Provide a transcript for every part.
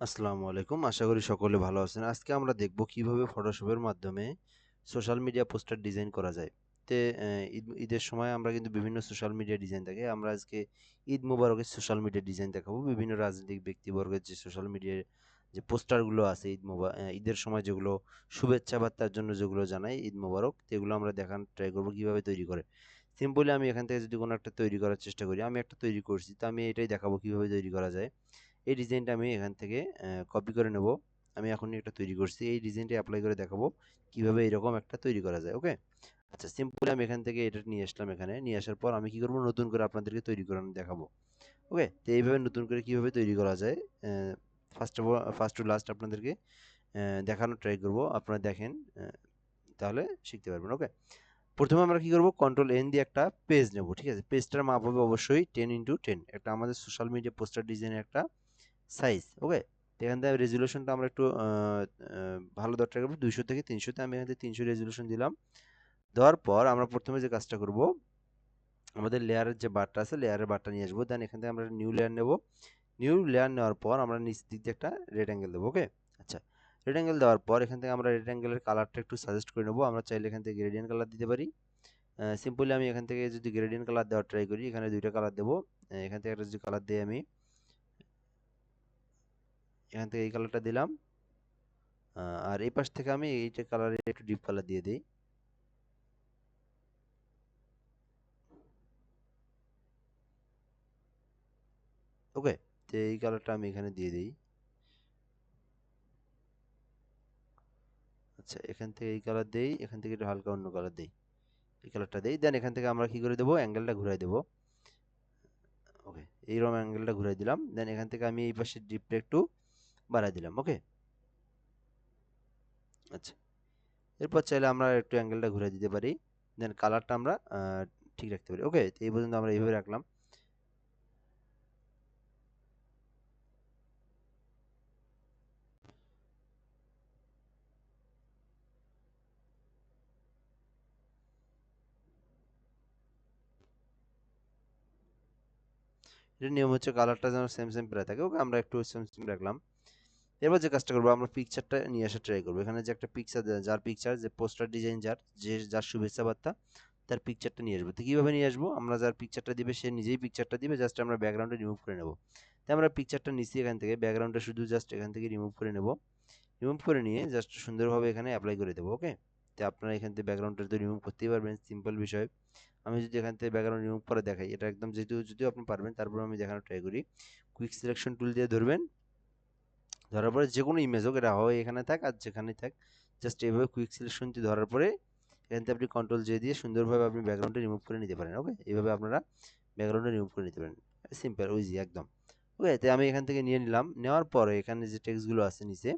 আসসালামু আলাইকুম। আশা করি সকলে ভালো আছেন। আজকে আমরা দেখব কীভাবে ফটোশপের মাধ্যমে সোশ্যাল মিডিয়া পোস্টার ডিজাইন করা যায়। তে ঈদ, ঈদের সময় আমরা কিন্তু বিভিন্ন সোশ্যাল মিডিয়া ডিজাইন থাকে আমরা আজকে ঈদ মুবারকের সোশ্যাল মিডিয়া ডিজাইন দেখাবো। বিভিন্ন রাজনৈতিক ব্যক্তিবর্গের যে সোশ্যাল মিডিয়ার যে পোস্টারগুলো আছে ঈদ মুবা ঈদের সময় যেগুলো শুভেচ্ছা বার্তার জন্য যেগুলো জানাই ঈদ মুবারক, সেগুলো আমরা দেখান ট্রাই করব কীভাবে তৈরি করে। সিম্পলি আমি এখান থেকে যদি কোনো একটা তৈরি করার চেষ্টা করি, আমি একটা তৈরি করছি, তো আমি এটাই দেখাবো কীভাবে তৈরি করা যায়। এই ডিজাইনটা আমি এখান থেকে কপি করে নেব। আমি এখনই একটা তৈরি করছি, এই ডিজাইনটা অ্যাপ্লাই করে দেখাবো কীভাবে এরকম একটা তৈরি করা যায় ওকে আচ্ছা সিম্পলি আমি এখান থেকে এটা নিয়ে আসলাম এখানে। নিয়ে আসার পর আমি কি করব? নতুন করে আপনাদেরকে তৈরি করে দেখাবো ওকে তো এইভাবে নতুন করে কীভাবে তৈরি করা যায় first of first to last আপনাদেরকে দেখানোর ট্রাই করব। আপনারা দেখেন তাহলে শিখতে পারবেন ওকে প্রথমে আমরা কি করব? কন্ট্রোল এন দিয়ে একটা পেজ নেব, ঠিক আছে? পেজটার মাপ হবে অবশ্যই টেন ইন্টু টেন একটা আমাদের সোশ্যাল মিডিয়া পোস্টার ডিজাইনের একটা সাইজ ওকে এখান থেকে রেজুলেশনটা আমরা একটু ভালো দরকার করব। দুইশো থেকে তিনশোতে আমি এখান থেকে তিনশো রেজুলেশন দিলাম। দেওয়ার পর আমরা প্রথমে যে কাজটা করব, আমাদের লেয়ারের যে বারটা আছে লেয়ারের বারটা নিয়ে আসব। দেন এখান থেকে আমরা নিউ লেয়ার নেব। নিউ লেয়ার নেওয়ার পর আমরা নিচ দিক দিয়ে একটা রেড অ্যাঙ্গেল দেবো ওকে আচ্ছা রেড অ্যাঙ্গেল দেওয়ার পর এখান থেকে আমরা রেড অ্যাঙ্গেলের কালারটা একটু সাজেস্ট করে নেব। আমরা চাইলে এখান থেকে গ্রেডিয়েন্ট কালার দিতে পারি। সিম্পলি আমি এখান থেকে যদি গ্রেডিয়েন্ট কালার দেওয়ার ট্রাই করি, এখানে দুইটা কালার দেবো। এখান থেকে একটা যদি কালার দিই আমি এখান থেকে এই কালারটা দিলাম। আর এই পাশ থেকে আমি এইটা কালারে একটু ডিপ কালার দিয়ে দিই। ওকে তো এই কালারটা আমি এখানে দিয়ে দিই। আচ্ছা এখান থেকে এই কালার দেই, এখান থেকে একটু হালকা অন্য কালার দেই। এই কালারটা দেই দেন এখান থেকে আমরা কি করে দেবো? অ্যাঙ্গেলটা ঘুরাই দেবো। ওকে এইরকম অ্যাঙ্গেলটা ঘুরাই দিলাম। দেন এখান থেকে আমি এই পাশে ডিপটা একটু বাড়াই দিলাম ওকে আচ্ছা এরপর চাইলে আমরা একটু অ্যাঙ্গেলটা ঘুরে দিতে পারি দেন কালারটা আমরা ঠিক রাখতে পারি ওকে এই পর্যন্ত আমরা এইভাবে রাখলাম। এটা নিয়ম হচ্ছে কালারটা যেন সেম সেম প্রায় থাকে ওকে আমরা একটু সেম সেম রাখলাম। এবার যে কাজটা করব, আমরা পিকচারটা নিয়ে আসা ট্রাই করব। এখানে যে একটা পিকচার যার পিকচার যে পোস্টার ডিজাইন যার, যে যার শুভেচ্ছা বার্তা, তার পিকচারটা নিয়ে আসব। তো কীভাবে নিয়ে আসব? আমরা যার পিকচারটা দিবে, সে নিজেই পিকচারটা দিবে জাস্ট আমরা ব্যাকগ্রাউন্ডে রিমুভ করে নেব। তাই আমরা পিকচারটা নিচ্ছি এখান থেকে ব্যাকগ্রাউন্ডটা শুধু জাস্ট এখান থেকে রিমুভ করে নেব। রিমুভ করে নিয়ে জাস্ট সুন্দরভাবে এখানে অ্যাপ্লাই করে দেবো ওকে তো আপনারা এখান থেকে ব্যাকগ্রাউন্ডটা তো রিমুভ করতেই পারবেন সিম্পল বিষয়। আমি যদি এখান থেকে ব্যাকগ্রাউন্ড রিমুভ করে দেখাই, এটা একদম যেহেতু, যদিও আপনি পারবেন তারপর আমি দেখানোর ট্রাই করি। কুইক সিলেকশন টুল দিয়ে ধরবেন ধরার পরে যে কোনো ইমেজ হোক, এটা হয় এখানে থাক আর যেখানেই থাক জাস্ট এইভাবে কুইক সিলেকশন দিয়ে ধরার পরে এখান থেকে আপনি কন্ট্রোল জে দিয়ে সুন্দরভাবে আপনি ব্যাকগ্রাউন্ডটা রিমুভ করে নিতে পারেন ওকে এইভাবে আপনারা ব্যাকগ্রাউন্ডটা রিমুভ করে নিতে পারেন। সিম্পল ইজি একদম। ওকে তো আমি এখান থেকে নিয়ে নিলাম। নেওয়ার পরে এখানে যে টেক্সটগুলো আছে নিচে,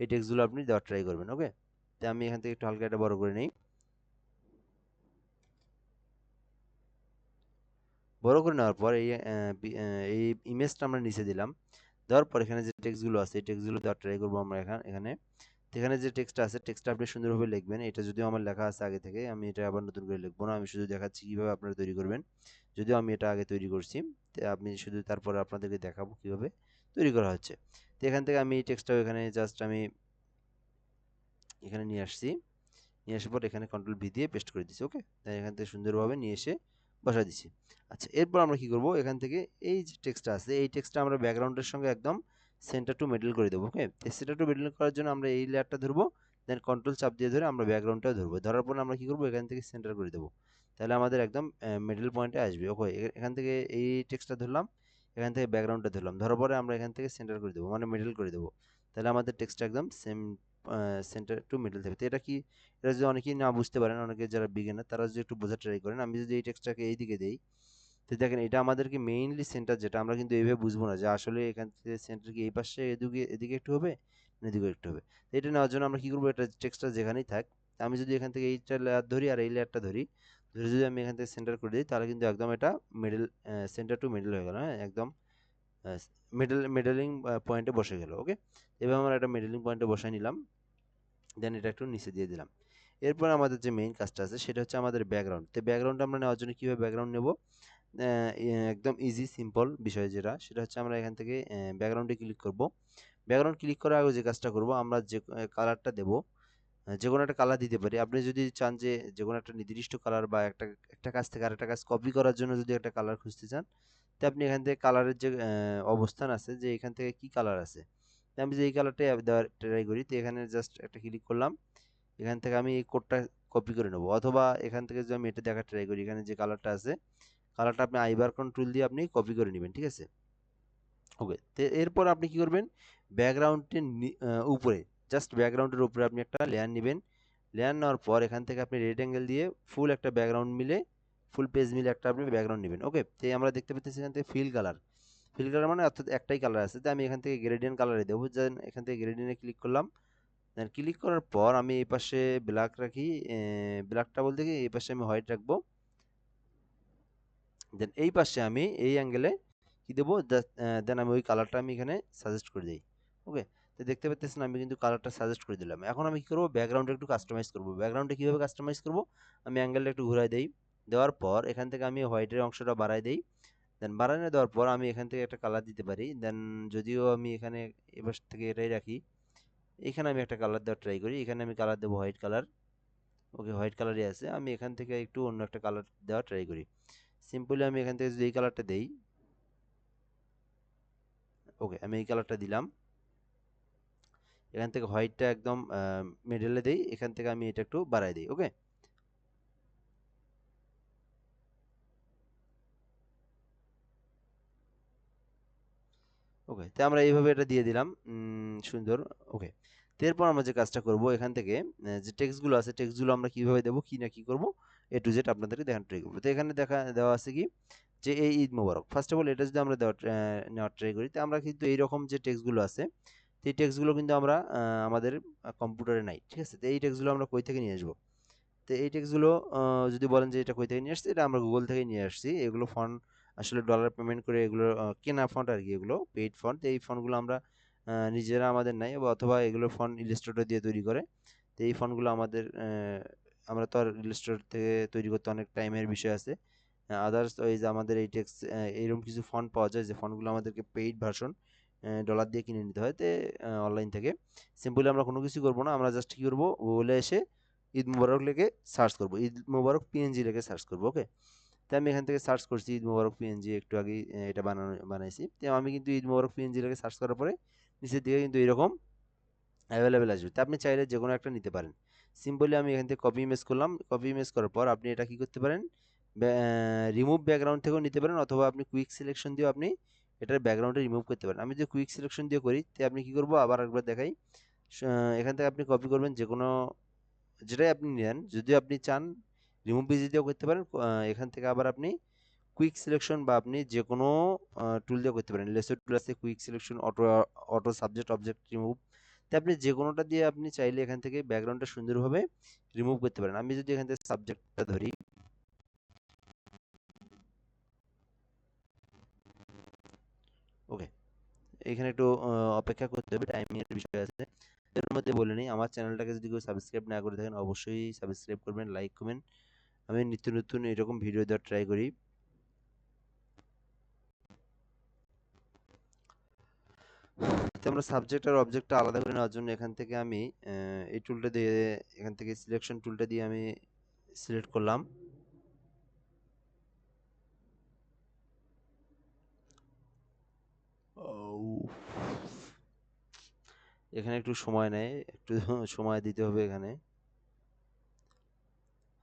এই টেক্সটগুলো আপনি দেওয়ার ট্রাই করবেন ওকে তো আমি এখান থেকে একটু হালকা একটা বড় করে নিই। বড় করে নেওয়ার পর এই এই ইমেজটা আমরা নিচে দিলাম। দেওয়ার পর এখানে যে টেক্সটগুলো আছে, এই টেক্সটগুলো দেওয়ার ট্রাই করব আমরা এখানে এখানে। এখানে যে টেক্সটটা আছে টেক্সটটা আপনি সুন্দরভাবে লিখবেন। এটা যদিও আমার লেখা আছে আগে থেকে, আমি এটা আবার নতুন করে লিখব না। আমি শুধু দেখাচ্ছি কীভাবে আপনারা তৈরি করবেন। যদিও আমি এটা আগে তৈরি করছি আপনি শুধু তারপরে আপনাদেরকে দেখাবো কীভাবে তৈরি করা হচ্ছে। তো এখান থেকে আমি এই টেক্সটটাও এখানে জাস্ট আমি এখানে নিয়ে আসছি। নিয়ে আসার পর এখানে কন্ট্রোল ভি দিয়ে পেস্ট করে দিচ্ছি ওকে তাই এখান থেকে সুন্দরভাবে নিয়ে এসে বসা দিচ্ছি আচ্ছা এরপর আমরা কি করব? এখান থেকে এই যে টেক্সটটা আছে, এই টেক্সটটা আমরা ব্যাকগ্রাউন্ডের সঙ্গে একদম সেন্টার টু মিডল করে দেবো ওকে সেন্টার টু মিডল করার জন্য আমরা এই লেয়ারটা ধরবো দেন কন্ট্রোল চাপ দিয়ে ধরে আমরা ব্যাকগ্রাউন্ডটাও ধরবো। ধরার পর আমরা কি করব? এখান থেকে সেন্টার করে দেবো। তাহলে আমাদের একদম মিডল পয়েন্টে আসবে ওকে এখান থেকে এই টেক্সটটা ধরলাম, এখান থেকে ব্যাকগ্রাউন্ডটা ধরলাম। ধরার পরে আমরা এখান থেকে সেন্টার করে দেবো মানে মিডল করে দেবো। তাহলে আমাদের টেক্সটটা একদম সেম সেন্টার টু মিডল থাকবে তো এটা কি, এটা যদি অনেকেই না বুঝতে পারেন, অনেকে যারা বিগিনার তারা যদি একটু বোঝার ট্রাই করেন, আমি যদি এই টেক্সটটাকে এই দিকে দিই, তো দেখেন এটা আমাদেরকে মেইনলি সেন্টার যেটা, আমরা কিন্তু এইভাবে বুঝব না যে আসলে এখান থেকে সেন্টার কি এই পাশে, এদিকে এদিকে একটু হবে এদিকে একটু হবে। তো এটা নেওয়ার জন্য আমরা কী করব, এটা টেক্সটটা যেখানেই থাক আমি যদি এখান থেকে এইটা লেয়ার ধরি আর এই লেয়ারটা ধরি, ধরে যদি আমি এখান থেকে সেন্টার করে দিই, তাহলে কিন্তু একদম এটা মিডল সেন্টার টু মিডল হয়ে গেল হ্যাঁ একদম মিডল মিডলিং পয়েন্টে বসে গেল ওকে এবার আমরা একটা মিডলিং পয়েন্টে বসাই নিলাম। দেন এটা একটু নিচে দিয়ে দিলাম। এরপর আমাদের যে মেইন কাজটা আছে, সেটা হচ্ছে আমাদের ব্যাকগ্রাউন্ড তো ব্যাকগ্রাউন্ড আমরা নেওয়ার জন্য কীভাবে ব্যাকগ্রাউন্ড নেব? একদম ইজি সিম্পল বিষয় যেটা, সেটা হচ্ছে আমরা এখান থেকে ব্যাকগ্রাউন্ডে ক্লিক করব। ব্যাকগ্রাউন্ড ক্লিক করার আগে যে কাজটা করব, আমরা যে কালারটা দেব যে কোনো একটা কালার দিতে পারি। আপনি যদি চান যে যে কোনো একটা নির্দিষ্ট কালার বা একটা একটা কাজ থেকে আরেকটা কাজ কপি করার জন্য যদি একটা কালার খুঁজতে চান, তো আপনি এখান থেকে কালারের যে অবস্থান আছে, যে এখান থেকে কি কালার আছে আমি যে এই কালারটা দেওয়ার ট্রাই করি, তো এখানে জাস্ট একটা ক্লিক করলাম। এখান থেকে আমি এই কোডটা কপি করে নেব। অথবা এখান থেকে যদি আমি এটা দেখার ট্রাই করি, এখানে যে কালারটা আছে কালারটা আপনি আইবার কন্ট্রোল দিয়ে আপনি কপি করে নেবেন, ঠিক আছে? ওকে তো এরপর আপনি কি করবেন? ব্যাকগ্রাউন্ডের উপরে জাস্ট ব্যাকগ্রাউন্ডের উপরে আপনি একটা লেয়ার নেবেন। লেয়ার নেওয়ার পর এখান থেকে আপনি রেড অ্যাঙ্গেল দিয়ে ফুল একটা ব্যাকগ্রাউন্ড মিলে ফুল পেজ মিলে একটা আপনি ব্যাকগ্রাউন্ড নেবেন। ওকে তো আমরা দেখতে পাচ্ছি এখান থেকে ফিল কালার ফিল কালার মানে অর্থাৎ একটাই কালার আছে। তো আমি এখান থেকে গ্রেডিয়েন্ট কালারে দেবো। যেন এখান থেকে গ্রেডিয়েন্টে ক্লিক করলাম। দেন ক্লিক করার পর আমি এই পাশে ব্ল্যাক রাখি। ব্ল্যাকটা বলতে কি? এই পাশে আমি হোয়াইট রাখব। দেন এই পাশে আমি এই অ্যাঙ্গেলে কি দেবো? দেন আমি ওই কালারটা আমি এখানে সাজেস্ট করে দিই। ওকে তো দেখতে পাচ্ছেন আমি কিন্তু কালারটা সাজেস্ট করে দিলাম। এখন আমি কী করব? ব্যাকগ্রাউন্ডে একটু কাস্টমাইজ করব। ব্যাকগ্রাউন্ডে কীভাবে কাস্টমাইজ করব? আমি অ্যাঙ্গেলটা একটু ঘুরাই দিই। দেওয়ার পর এখান থেকে আমি হোয়াইটের অংশটা বাড়াই দিই। দেন বাড়ানো দেওয়ার পর আমি এখান থেকে একটা কালার দিতে পারি। দেন যদিও আমি এখানে এবার থেকে এটাই রাখি, এখানে আমি একটা কালার দেওয়ার ট্রাই করি। এখানে আমি কালার দেবো হোয়াইট কালার ওকে হোয়াইট কালারই আছে। আমি এখান থেকে একটু অন্য একটা কালার দেওয়ার ট্রাই করি। সিম্পলি আমি এখান থেকে যদি এই কালারটা দেই ওকে আমি এই কালারটা দিলাম। এখান থেকে হোয়াইটটা একদম মিডলে দিই। এখান থেকে আমি এটা একটু বাড়াই দিই ওকে ওকে তো আমরা এইভাবে এটা দিয়ে দিলাম। সুন্দর। ওকে এরপর আমরা যে কাজটা করব এখান থেকে যে টেক্সটগুলো আছে টেক্সটগুলো আমরা কীভাবে দেবো, কি না কি করব এ টু জেড আপনাদেরকে দেখানো ট্রাই করব। তো এখানে দেখা, দেওয়া আছে কি, যে এই Eid Mubarak. First of all এটা যদি আমরা দেওয়া নেওয়ার ট্রাই করি, তো আমরা কিন্তু এইরকম যে টেক্সটগুলো আছে, তো এই টেক্সটগুলো কিন্তু আমরা আমাদের কম্পিউটারে নাই, ঠিক আছে? তো এই টেক্সটগুলো আমরা কই থেকে নিয়ে আসব? তো এই টেক্সটগুলো যদি বলেন যে এটা কই থেকে নিয়ে আসছি, এটা আমরা গুগল থেকে নিয়ে আসছি। এগুলো ফন্ট আসলে ডলার পেমেন্ট করে এগুলো কেনা ফন্ট আর কি, এগুলো পেইড ফন্ট এই ফন্টগুলো আমরা নিজেরা আমাদের নাই অথবা এগুলো ফন্ট ইলিস্ট্রেটর দিয়ে তৈরি করে। তো এই ফন্টগুলো আমাদের আমরা তো আর ইলিস্ট্রেটর থেকে তৈরি করতে অনেক টাইমের বিষয় আছে। আদার্স ওই যে আমাদের এই টেক্স এইরকম কিছু ফন্ট পাওয়া যায়, যে ফন্টগুলো আমাদেরকে পেইড ভার্সন ডলার দিয়ে কিনে নিতে হয়, তো অনলাইন থেকে। সিম্পলি আমরা কোনো কিছু করব না, আমরা জাস্ট কী করব গুগলে এসে ঈদ মুবারক লেগে সার্চ করব, ঈদ মুবারক পিএনজি লেগে সার্চ করব ওকে তো আমি এখান থেকে সার্চ করছি ঈদ মুবারক পিএনজি একটু আগেই এটা বানানো, বানাইছি। তো আমি কিন্তু ঈদ মুবারক পিএনজি লেগে সার্চ করার পরে নিচের দিকে কিন্তু এরকম অ্যাভেলেবেল আসবে। তো আপনি চাইলে যে কোনো একটা নিতে পারেন। সিম্পলি আমি এখান থেকে কপি ইমেজ করলাম। কপি ইমেজ করার পর আপনি এটা কি করতে পারেন? রিমুভ ব্যাকগ্রাউন্ড থেকেও নিতে পারেন অথবা আপনি কুইক সিলেকশন দিয়েও আপনি এটার ব্যাকগ্রাউন্ডে রিমুভ করতে পারেন। আমি যদি কুইক সিলেকশন দিয়ে করি, তো আপনি কি করব? আবার একবার দেখাই। এখান থেকে আপনি কপি করবেন যে কোনো যেটাই আপনি নেন। যদি আপনি চান রিমুভ বিজি দিয়েও করতে পারেন এখান থেকে আবার আপনি কুইক সিলেকশন বা আপনি যে কোনো টুল দিয়ে করতে পারেন। লেসো টুল আছে quick selection auto auto subject object remove তো আপনি যে কোনোটা দিয়ে আপনি চাইলে এখান থেকে ব্যাকগ্রাউন্ডটা সুন্দরভাবে রিমুভ করতে পারেন। আমি যদি এখান থেকে সাবজেক্টটা ধরি ওকে এখানে একটু অপেক্ষা করতে হবে টাইমিংয়ের বিষয় আছে। এর মধ্যে বলে নিই, আমার চ্যানেলটাকে যদি কেউ সাবস্ক্রাইব না করে থাকেন, অবশ্যই সাবস্ক্রাইব করবেন লাইক করবেন আমি নিত্য নতুন এরকম ভিডিও দেওয়ার ট্রাই করি। তো আমরা সাবজেক্ট আর অবজেক্টটা আলাদা করে নেওয়ার জন্য এখান থেকে আমি এই টুলটা দিয়ে, এখান থেকে সিলেকশন টুলটা দিয়ে আমি সিলেক্ট করলাম। এখানে একটু সময় নেয়, একটু সময় দিতে হবে এখানে।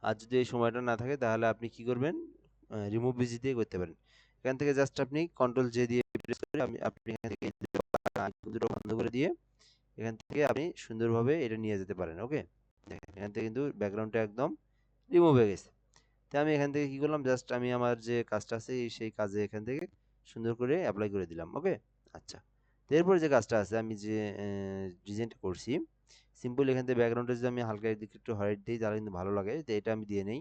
আর যদি এই সময়টা না থাকে, তাহলে আপনি কি করবেন? রিমুভ বিজি দিয়ে করতে পারেন। এখান থেকে জাস্ট আপনি কন্ট্রোল জে দিয়ে প্রেস করে আমি আপনি এখান থেকে দুটো বন্ধ করে দিয়ে এখান থেকে আপনি সুন্দরভাবে এটা নিয়ে যেতে পারেন ওকে দেখেন, এখান থেকে কিন্তু ব্যাকগ্রাউন্ডটা একদম রিমুভ হয়ে গেছে। তো আমি এখান থেকে কি করলাম? জাস্ট আমি আমার যে কাজটা আছে, সেই কাজে এখান থেকে সুন্দর করে অ্যাপ্লাই করে দিলাম ওকে আচ্ছা। তো এরপরে যে কাজটা আছে, আমি যে ডিজাইনটা করছি সিম্পল এখান থেকে ব্যাকগ্রাউন্ডে যদি আমি হালকা দিকে একটু হোয়াইট দিই, তাহলে কিন্তু ভালো লাগে। তো এটা আমি দিয়ে নেই।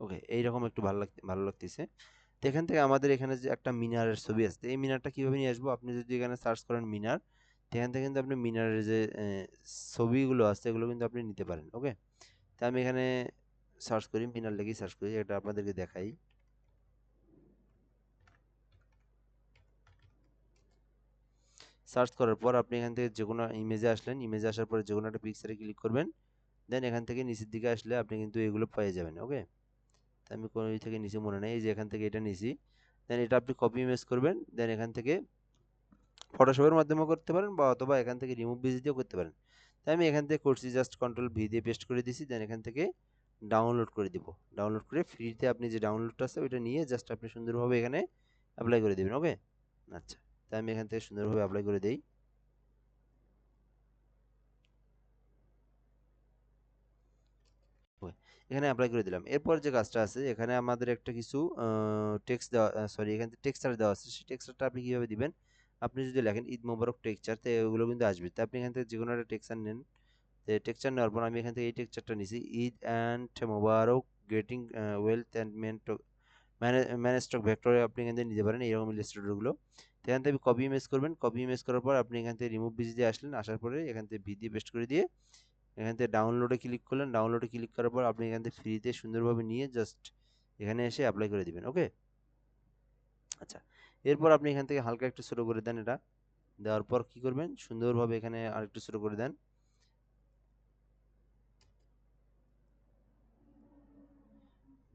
ওকে এইরকম একটু ভালো লাগ ভালো লাগতেছে। তো এখান থেকে আমাদের এখানে যে একটা মিনারের ছবি আছে এই মিনারটা কীভাবে নিয়ে আসব? আপনি যদি এখানে সার্চ করেন মিনার এখান থেকে কিন্তু আপনি মিনারের যে ছবিগুলো আছে, এগুলো কিন্তু আপনি নিতে পারেন ওকে তা আমি এখানে সার্চ করি, মিনার লেগেই সার্চ করি, এটা আপনাদেরকে দেখাই। সার্চ করার পর আপনি এখান থেকে যে কোনো ইমেজে আসলেন ইমেজে আসার পরে যে কোনো একটা পিকচারে ক্লিক করবেন দেন এখান থেকে নিচের দিকে আসলে আপনি কিন্তু এগুলো পেয়ে যাবেন ওকে তা আমি কোনো থেকে নিচে মনে নেই, এই যে এখান থেকে এটা নিছি দেন এটা আপনি কপি ইমেজ করবেন দেন এখান থেকে ফটোশপের মাধ্যমে করতে পারেন বা অথবা এখান থেকে রিমুভ বিজি দিয়েও করতে পারেন। তাই আমি এখান থেকে করছি জাস্ট কন্ট্রোল ভি দিয়ে পেস্ট করে দিছি দেন এখান থেকে ডাউনলোড করে দিব। ডাউনলোড করে ফ্রিতে আপনি যে ডাউনলোডটা আছে, ওইটা নিয়ে জাস্ট আপনি সুন্দরভাবে এখানে অ্যাপ্লাই করে দেবেন ওকে আচ্ছা। তাই আমি এখান থেকে সুন্দরভাবে অ্যাপ্লাই করে দেই। এখানে অ্যাপ্লাই করে দিলাম। এরপর যে কাজটা আছে, এখানে আমাদের একটা কিছু টেক্সট দেওয়া সরি এখানে টেক্সচার দেওয়া আছে। সেই টেক্সচারটা আপনি কীভাবে দিবেন? আপনি যদি লেখেন ঈদ মোবারক টেক্সচার তো এগুলো কিন্তু আসবে। তো আপনি এখান থেকে যে কোনো একটা টেক্সচার নেন। টেক্সচার নেওয়ার পর আমি এখান থেকে এই টেক্সচারটা নিছি। Eid and Mubarak getting wealth and meant ম্যানেস্টক ভেক্টরে আপনি এখান থেকে নিতে পারেন। এইরকম ইলাস্ট্রেটরগুলো এখান থেকে কপি ইমেজ করবেন। কপি ইমেজ করার পর আপনি এখান থেকে রিমুভ বিজি দিয়ে আসলেন। আসার পরে এখান থেকে ভি দিয়ে পেস্ট করে দিয়ে এখান থেকে ডাউনলোডে ক্লিক করলেন। ডাউনলোডে ক্লিক করার পর আপনি এখান থেকে ফ্রিতে সুন্দরভাবে নিয়ে জাস্ট এখানে এসে অ্যাপ্লাই করে দিবেন ওকে আচ্ছা এরপর আপনি এখান থেকে হালকা একটু ছোটো করে দেন এটা। দেওয়ার পর কি করবেন? সুন্দরভাবে এখানে আরেকটু ছোটো করে দেন।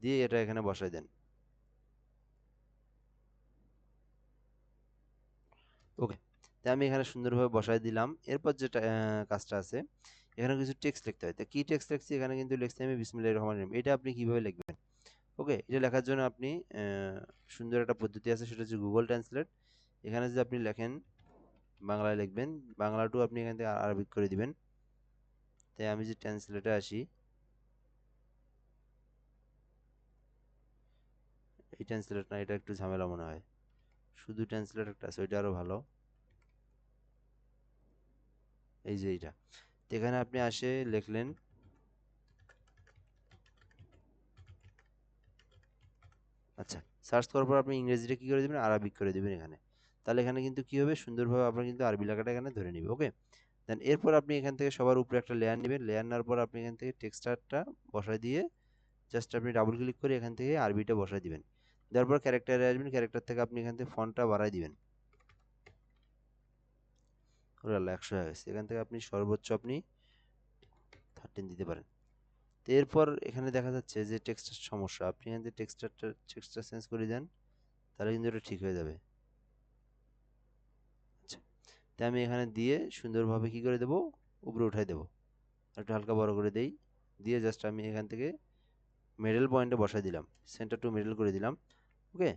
দিয়ে এটা এখানে বসাই দেন। ওকে তাই আমি এখানে সুন্দরভাবে বসাই দিলাম। এরপর যেটা কাজটা আছে, এখানে কিছু টেক্সট লিখতে হয়। তো কী টেক্সট লিখছি? এখানে কিন্তু লিখছি আমি বিসমিল্লাহির রহমানির রহিম। এটা আপনি কীভাবে লিখবেন? ওকে এটা লেখার জন্য আপনি সুন্দর একটা পদ্ধতি আছে, সেটা হচ্ছে গুগল ট্রান্সলেট এখানে যদি আপনি লেখেন, বাংলায় লিখবেন বাংলাটু আপনি এখান থেকে আরবিক করে দিবেন। তাই আমি যে ট্রান্সলেটে আসি, এই ট্রান্সলেট না, এটা একটু ঝামেলা মনে হয়। শুধু ট্রান্সলেট একটা আছে, ওইটা আরও ভালো। এই যে এইটা। এখানে আপনি আসে লিখলেন আচ্ছা সার্চ করার পর আপনি ইংরেজিটা কী করে দেবেন? আরবিক করে দেবেন এখানে। তাহলে এখানে কিন্তু কী হবে? সুন্দরভাবে আপনার কিন্তু আরবি লেখাটা এখানে ধরে নিবে ওকে দেন এরপর আপনি এখান থেকে সবার উপরে একটা লেয়ার নেবেন। লেয়ার নেওয়ার পর আপনি এখান থেকে টেক্সটারটা বসায় দিয়ে জাস্ট আপনি ডাবল ক্লিক করে এখান থেকে আরবিটা বসায় দিবেন। দেওয়ার পর ক্যারেক্টারে আসবেন ক্যারেক্টার থেকে আপনি এখান থেকে ফন্টটা বাড়াই দিবেন। ওরা একশো হয়ে গেছে। এখান থেকে আপনি সর্বোচ্চ আপনি থার্টিন দিতে পারেন। তো এরপর এখানে দেখা যাচ্ছে যে টেক্সটার সমস্যা। আপনি এখান থেকে টেক্সটারটা টেক্সটার চেঞ্জ করে দেন, তাহলে কিন্তু এটা ঠিক হয়ে যাবে। আচ্ছা তাই আমি এখানে দিয়ে সুন্দরভাবে কি করে দেব? উপরে উঠাই দেব। একটু হালকা বড় করে দেই। দিয়ে জাস্ট আমি এখান থেকে মিডল পয়েন্টে বসাই দিলাম। সেন্টার টু মিডল করে দিলাম। ওকে?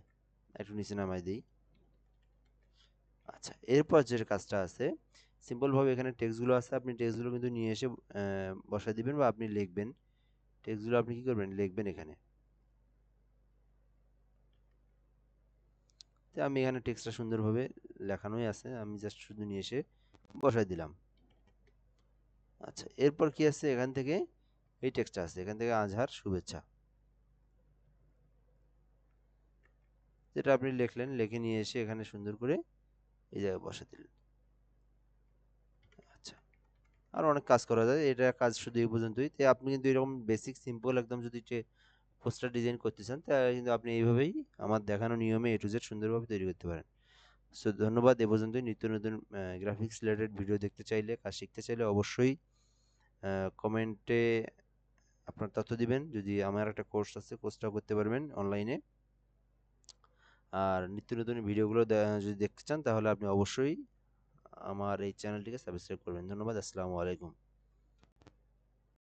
একটু নিচে নামাই দিই। আচ্ছা এরপর যে কাজটা আছে, সিম্পলভাবে এখানে টেক্সটগুলো আছে, আপনি টেক্সটগুলো কিন্তু নিয়ে এসে বসাই দিবেন বা আপনি লিখবেন। টেক্সটগুলো আপনি কি করবেন? লিখবেন এখানে। তো আমি এখানে টেক্সটটা সুন্দরভাবে লেখানোই আছে, আমি জাস্ট শুধু নিয়ে এসে বসাই দিলাম। আচ্ছা এরপর কি আছে এখান থেকে? এই টেক্সটটা আছে, এখান থেকে আজহার শুভেচ্ছা। যেটা আপনি লিখলেন, লিখে নিয়ে এসে এখানে সুন্দর করে এই জায়গায় বসে দিলেন। আচ্ছা আর অনেক কাজ করা যায়। এটা কাজ শুধু এই পর্যন্তই। তাই আপনি কিন্তু এরকম বেসিক সিম্পল একদম যদি পোস্টার ডিজাইন করতে চান তাহলে কিন্তু আপনি এইভাবেই আমার দেখানো নিয়মে এ টু জেড সুন্দরভাবে তৈরি করতে পারেন। সো ধন্যবাদ। এ পর্যন্তই। নিত্য নতুন গ্রাফিক্স রিলেটেড ভিডিও দেখতে চাইলে, কাজ শিখতে চাইলে অবশ্যই কমেন্টে আপনার তথ্য দিবেন। যদি আমার একটা কোর্স আছে কোর্সটাও করতে পারবেন অনলাইনে আর নিত্য নতুন ভিডিওগুলো যদি দেখতে চান তাহলে আপনি অবশ্যই আমার এই চ্যানেলটিকে সাবস্ক্রাইব করবেন। ধন্যবাদ, আসসালামু আলাইকুম।